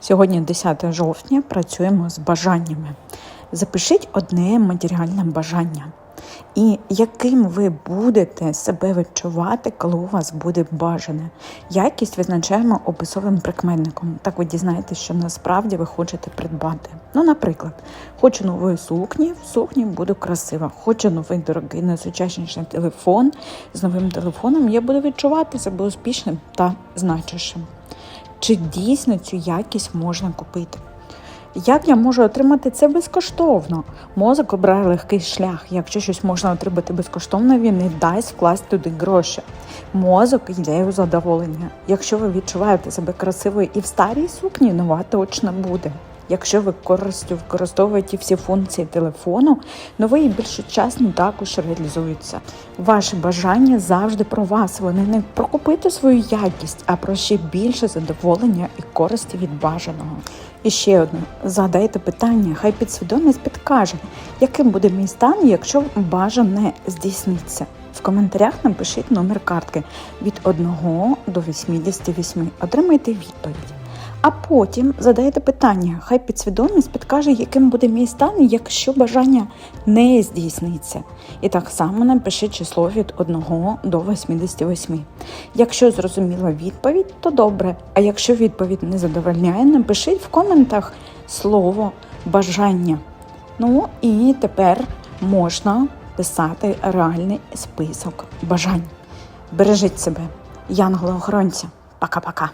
Сьогодні 10 жовтня працюємо з бажаннями. Запишіть одне матеріальне бажання. І яким ви будете себе відчувати, коли у вас буде бажане. Якість визначаємо описовим прикметником. Так ви дізнаєтесь, що насправді ви хочете придбати. Ну, наприклад, хочу нової сукні, в сукні буду красива. Хочу новий дорогий найсучасніший телефон. З новим телефоном я буду відчувати себе успішним та значущим. Чи дійсно цю якість можна купити? Як я можу отримати це безкоштовно? Мозок обирає легкий шлях. Якщо щось можна отримати безкоштовно, він не дасть вкласти туди гроші. Мозок йде у задоволення. Якщо ви відчуваєте себе красивою і в старій сукні, нова точно буде. Якщо ви використовуєте всі функції телефону, новий і більш сучасний також реалізуються. Ваші бажання завжди про вас. Вони не про купити свою якість, а про ще більше задоволення і користі від бажаного. І ще одне: задайте питання, хай підсвідомість підкаже, яким буде мій стан, якщо бажане здійсниться. В коментарях напишіть номер картки від 1 до 88. Отримайте відповідь. А потім задаєте питання, хай підсвідомість підкаже, яким буде мій стан, якщо бажання не здійсниться. І так само напишіть число від 1 до 88. Якщо зрозуміла відповідь, то добре. А якщо відповідь не задовольняє, напишіть в коментах слово бажання. Ну і тепер можна писати реальний список бажань. Бережіть себе, янголи-охоронці. Пока-пока.